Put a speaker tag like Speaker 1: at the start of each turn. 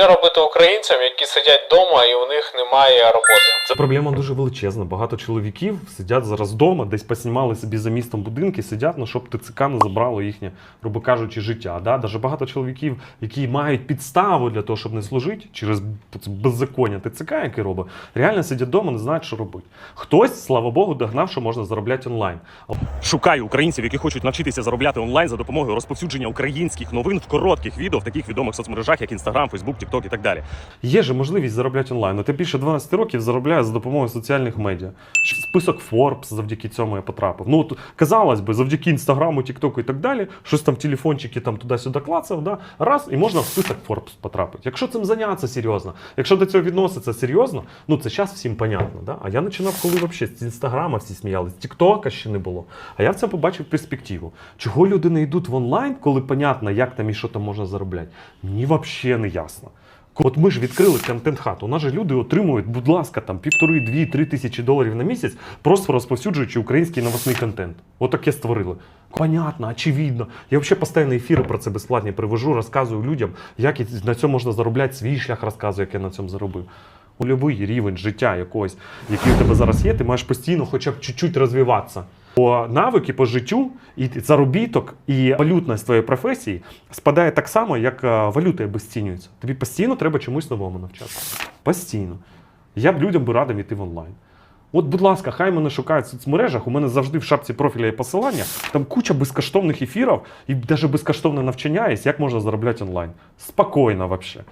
Speaker 1: Що робити українцям, які сидять вдома і у них немає роботи?
Speaker 2: Це проблема дуже величезна. Багато чоловіків сидять зараз вдома, десь поснімали собі за містом будинки, сидять, ну щоб ТЦК не забрало їхнє, грубо кажучи, життя. Да? Даже багато чоловіків, які мають підставу для того, щоб не служити через беззаконня ТЦК, яке робить, реально сидять вдома, не знають, що робити. Хтось, слава Богу, догнав, що можна заробляти онлайн.
Speaker 3: Шукаю українців, які хочуть навчитися заробляти онлайн за допомогою розповсюдження українських новин в коротких відео в таких відомих соцмережах, як Instagram, Facebook, TikTok і так далі.
Speaker 2: Є же можливість заробляти онлайн. Ну, Ти більше 12 років заробляє за допомогою соціальних медіа. Список Forbes завдяки цьому я потрапив. Ну, от, казалось би, завдяки інстаграму, Тіктоку і так далі, щось там телефончики там туди-сюди клацав, да? раз, і можна в список Forbes потрапити. Якщо цим зайнятися серйозно, якщо до цього відноситься серйозно, ну це зараз всім понятно. Да? А я починав, коли взагалі з інстаграма всі сміялись, Тіктока ще не було. А я в цьому побачив перспективу. Чого люди не йдуть в онлайн, коли понятно, як там і що там можна заробляти? Мені взагалі не ясно. От ми ж відкрили контент-хату. У нас же люди отримують, будь ласка, там півтори, дві, три тисячі доларів на місяць, просто розповсюджуючи український новосний контент. Отаке створили. Понятно, очевидно. Я взагалі постійно ефіри про це безплатні привожу, розказую людям, як на цьому можна заробляти свій шлях, розказую, як я на цьому заробив. Ульовий рівень життя якогось, який у тебе зараз є, ти маєш постійно хоча б чуть-чуть розвиватися. Бо навики по життю, і заробіток, і валютність твоєї професії спадає так само, як е, валюта обесцінюється. Тобі постійно треба чомусь новому навчатися. Постійно. Я б людям би радив йти в онлайн. От, будь ласка, хай мене шукають в соцмережах. У мене завжди в шапці профіля є посилання. Там куча безкоштовних ефірів і навіть безкоштовне навчання є, як можна заробляти онлайн. Спокійно взагалі.